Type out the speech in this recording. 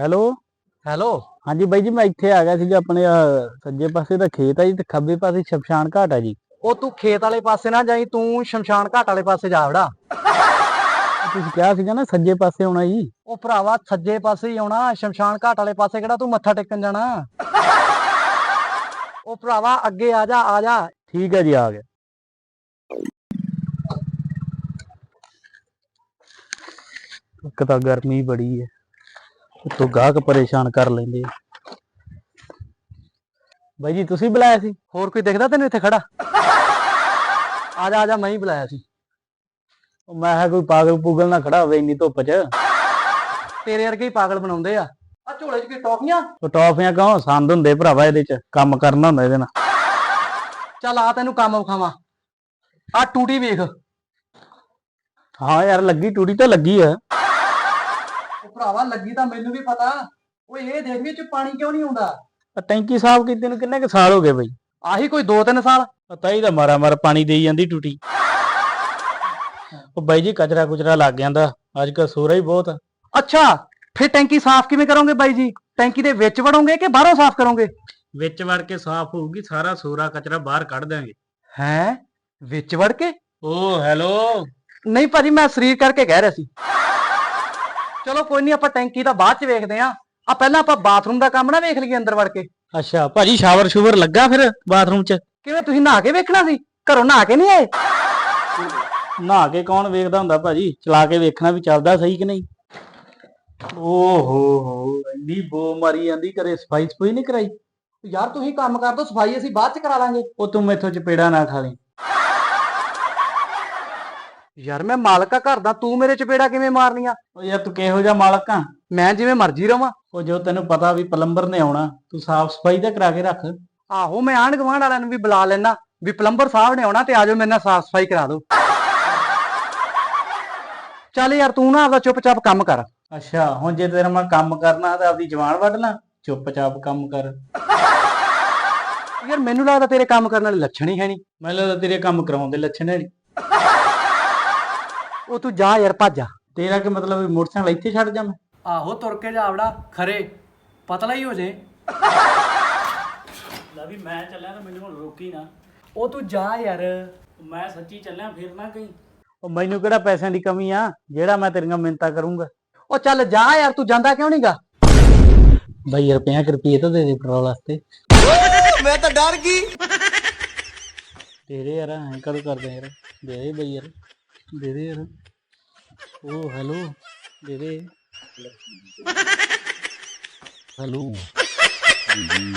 Hello. Hello. ਹਾਂਜੀ ਬਾਈ ਜੀ ਮੈਂ ਇੱਥੇ ਆ ਗਿਆ ਸੀਗਾ ਆਪਣੇ ਆਹ ਸੱਜੇ ਪਾਸੇ ਦਾ ਖੇਤ ਆ ਜੀ ਤੇ ਖੱਬੇ ਪਾਸੇ ਸ਼ਮਸ਼ਾਨ ਘਾਟ ਆ ਜੀ। ਉਹ ਤੂੰ ਖੇਤ ਵਾਲੇ ਪਾਸੇ ਨਾ ਜਾਈ ਤੂੰ ਸ਼ਮਸ਼ਾਨ ਘਾਟ ਵਾਲੇ ਪਾਸੇ ਜਾ ਵੜਾ। ਤੁਸੀਂ ਕਿਹਾ ਸੀਗਾ ਨਾ ਸੱਜੇ ਪਾਸੇ ਆਉਣਾ ਜੀ। ਉਹ ਭਰਾਵਾ ਸੱਜੇ ਪਾਸੇ ਹੀ ਆਉਣਾ ਸ਼ਮਸ਼ਾਨ ਘਾਟ ਵਾਲੇ ਪਾਸੇ ਕਿਹੜਾ ਤੂੰ ਮੱਥਾ ਟੇਕਣ ਜਾਣਾ? ਉਹ ਭਰਾਵਾ ਅੱਗੇ ਆ ਜਾ ਆ ਜਾ। ਠੀਕ ਹੈ ਜੀ ਆ ਗਿਆ। ਇੱਕ ਤਾਂ ਗਰਮੀ ਬੜੀ ਹੈ। ਉੱਤੋਂ ਗਾਹਕ ਪਰੇਸ਼ਾਨ ਕਰ ਲੈਂਦੇ ਆ। ਬਾਈ ਜੀ ਤੁਸੀਂ ਬੁਲਾਇਆ ਸੀ? ਹੋਰ ਕੋਈ ਦਿਖਦਾ ਤੈਨੂੰ ਇੱਥੇ ਖੜਾ? ਆ ਜਾ ਆ ਜਾ ਮੈਂ ਹੀ ਬੁਲਾਇਆ ਸੀ। ਉਹ ਮੈਂ ਕਿਹਾ ਕੋਈ ਪਾਗਲ ਪੂਗਲ ਨਾ ਖੜਾ ਹੋਵੇ ਇੰਨੀ ਧੁੱਪ 'ਚ। ਤੇਰੇ ਵਰਗੇ ਹੀ ਪਾਗਲ ਬਣਾਉਂਦੇ ਆ। ਆ ਝੋਲੇ 'ਚ ਕੀ ਟੌਫੀਆਂ? ਉਹ ਟੌਫੀਆਂ ਕਹੋ ਸੰਦ ਹੁੰਦੇ ਭਰਾਵਾ ਇਹਦੇ 'ਚ ਕੰਮ ਕਰਨਾ ਹੁੰਦਾ ਇਹਦੇ ਨਾਲ। ਚੱਲ ਆ ਤੈਨੂੰ ਕੰਮ ਵਿਖਾਵਾਂ। ਆ ਟੂਟੀ ਵੇਖ। ਹਾਂ ਯਾਰ ਲੱਗੀ ਟੂਟੀ ਤਾਂ ਲੱਗੀ ਆ। ਭਰਾਵਾ ਲੱਗੀ ਤਾਂ ਮੈਨੂੰ ਵੀ ਪਤਾ। ਓਏ ਇਹ ਦੇਖ ਵਿੱਚ ਪਾਣੀ ਕਿਉਂ ਨਹੀਂ ਆਉਂਦਾ? ਆਹ ਟੈਂਕੀ ਸਾਫ਼ ਕੀਤੇ ਨੂੰ ਕਿੰਨੇ ਕੁ ਸਾਲ ਹੋ ਗਏ ਬਈ? ਆਹੀ ਕੋਈ 2-3 ਸਾਲ? ਪਤਾ ਹੀ ਤਾਂ ਮਾਰਾ ਮਾਰ ਪਾਣੀ ਦੇਈ ਜਾਂਦੀ ਟੂਟੀ। ਉਹ ਬਾਈ ਜੀ ਕਚਰਾ ਕੁਚਰਾ ਲੱਗ ਜਾਂਦਾ। ਅੱਜ ਕੱਲ ਸੋਰਾ ਹੀ ਬਹੁਤ ਆ। ਅੱਛਾ ਫਿਰ ਟੈਂਕੀ ਸਾਫ਼ ਕਿਵੇਂ ਕਰੋਗੇ ਬਾਈ ਜੀ? ਟੈਂਕੀ ਦੇ ਵਿੱਚ ਵੜੋਗੇ ਕਿ ਬਾਹਰੋਂ ਸਾਫ਼ ਕਰੋਗੇ? ਵਿੱਚ ਵੜ ਕੇ ਸਾਫ਼ ਹੋਊਗੀ ਸਾਰਾ ਸੋਰਾ ਕਚਰਾ ਬਾਹਰ ਕੱਢ ਦਾਂਗੇ ਹੈ? ਵਿੱਚ ਵੜ ਕੇ? ਓ ਹੈਲੋ? ਨਹੀਂ ਭਾਜੀ ਮੈਂ ਸਰੀਰ ਕਰਕੇ ਕਹਿ ਰਿਹਾ ਸੀ। ਚਲੋ ਕੋਈ ਨਹੀਂ ਆਪਾਂ ਟੈਂਕੀ ਤਾਂ ਬਾਅਦ ਚ ਵੇਖਦੇ ਆਂ। ਆ ਪਹਿਲਾਂ ਆਪਾਂ ਬਾਥਰੂਮ ਦਾ ਕੰਮ ਨਾ ਵੇਖ ਲਈਏ ਅੰਦਰ ਵੜ ਕੇ। ਅੱਛਾ ਭਾਜੀ ਸ਼ਾਵਰ ਸ਼ੂਵਰ ਲੱਗਾ ਫਿਰ ਬਾਥਰੂਮ 'ਚ? ਕਿਵੇਂ ਤੁਸੀਂ ਨਹਾ ਕੇ ਵੇਖਣਾ ਸੀ? ਘਰੋਂ ਨਹਾ ਕੇ ਨਹੀਂ ਆਏ? ਨਹਾ ਕੇ ਕੌਣ ਵੇਖਦਾ ਹੁੰਦਾ ਭਾਜੀ? ਚਲਾ ਕੇ ਵੇਖਣਾ ਵੀ ਚੱਲਦਾ ਸਹੀ ਕਿ ਨਹੀਂ? ਓ ਹੋ ਹੋ ਇੰਨੀ ਬੋ ਮਾਰੀ ਜਾਂਦੀ ਕਰੇ ਸਫ਼ਾਈ ਸਫੂਈ ਨਹੀਂ ਕਰਾਈ? ਯਾਰ ਤੁਸੀਂ ਕੰਮ ਕਰ ਦੋ ਸਫ਼ਾਈ ਅਸੀਂ ਬਾਅਦ ਚ ਕਰਾ ਲਾਂਗੇ। ਉਹ ਤੂੰ ਮੈਥੋਂ ਚਪੇੜਾ ਨਾ ਖਾ ਲਈ। ਯਾਰ ਮੈਂ ਮਾਲਕਾ ਘਰ ਦਾ ਤੂੰ ਮੇਰੇ ਚਪੇੜਾ ਕਿਵੇਂ ਮਾਰਨੀਆਂ ਓ ਯਾਰ ਤੂੰ ਕਿਹੋ ਜਿਹਾ ਮਾਲਕ ਆ? ਮੈਂ ਜਿਵੇਂ ਮਰਜ਼ੀ ਰਵਾਂ। ਉਹ ਜੋ ਤੈਨੂੰ ਪਤਾ ਵੀ ਪਲੰਬਰ ਨੇ ਆਉਣਾ ਤੂੰ ਸਾਫ਼ ਸਫ਼ਾਈ ਤਾਂ ਕਰਾ ਕੇ ਰੱਖ। ਆਹੋ ਮੈਂ ਆਂਢ ਗੁਆਂਢ ਵਾਲਿਆਂ ਨੂੰ ਵੀ ਬੁਲਾ ਲੈਣਾ ਵੀ ਪਲੰਬਰ ਸਾਹਿਬ ਨੇ ਆਉਣਾ ਤੇ ਆਜੋ ਮੇਰੇ ਨਾਲ ਸਾਫ਼ ਸਫ਼ਾਈ ਕਰਾ ਦਿਓ। ਚੱਲ ਯਾਰ ਤੂੰ ਨਾ ਆਪਦਾ ਚੁੱਪਚਾਪ ਕੰਮ ਕਰ। ਅੱਛਾ ਹੁਣ ਜੇ ਤੇਰਾ ਮੈਂ ਕੰਮ ਕਰਨਾ ਤਾਂ ਆਪਦੀ ਜਵਾਨ ਵੱਢ ਲਾਂ ਚੁੱਪਚਾਪ ਕੰਮ ਕਰ। ਯਾਰ ਮੈਨੂੰ ਲੱਗਦਾ ਤੇਰੇ ਕੰਮ ਕਰਨ ਵਾਲੇ ਲੱਛਣ ਹੀ ਹੈ ਨਹੀਂ। ਮੈਨੂੰ ਲੱਗਦਾ ਤੇਰੇ ਕੰਮ ਕਰਾਉਣ ਦੇ ਲੱਛਣ ਹੈ ਨੀ। ਉਹ ਤੂੰ ਜਾ ਯਾਰ ਭੱਜ ਜਾ। ਤੇਰਾ ਕੀ ਮਤਲਬ ਵੀ ਮੋਟਰਸਾਈਕਲ ਇੱਥੇ ਛੱਡ ਜਾ ਮੈਂ? ਆਹੋ ਤੁਰ ਕੇ ਜਾਵੜਾ ਖਰੇ। ਪਤਲਾ ਹੀ ਹੋ ਜੇ। ਲੈ ਵੀ ਮੈਂ ਚੱਲਿਆ ਤਾਂ ਮੈਨੂੰ ਹੁਣ ਰੋਕੀ ਨਾ। ਉਹ ਤੂੰ ਜਾ ਯਾਰ। ਮੈਂ ਸੱਚੀ ਚੱਲਿਆ ਫਿਰ ਨਾ ਕਹੀਂ। ਉਹ ਮੈਨੂੰ ਕਿਹੜਾ ਪੈਸਿਆਂ ਦੀ ਕਮੀ ਆ? ਜਿਹੜਾ ਮੈਂ ਤੇਰੀਆਂ ਮਿੰਤਾ ਕਰੂੰਗਾ। ਉਹ ਚੱਲ ਜਾ ਯਾਰ ਤੂੰ ਜਾਂਦਾ ਕਿਉਂ ਨਹੀਂਗਾ ਬਈ ਯਾਰ 50 ਰੁਪਏ ਤਾਂ ਦੇ ਦੇ ਪੈਟਰੋਲ ਵਾਸਤੇ। ਮੈਂ ਤਾਂ ਡਰ ਗਈ। ਤੇਰੇ ਯਾਰ ਐਂ ਕਦੋਂ ਕਰਦੇ ਯਾਰ? ਦੇ ਦੇ ਬਈ ਯਾਰ। ਦੇ ਦੇ ਯਾਰ। ਓ ਹੈਲੋ ਦੇ ਦੇ। ਹੈਲੋ। ਜੀ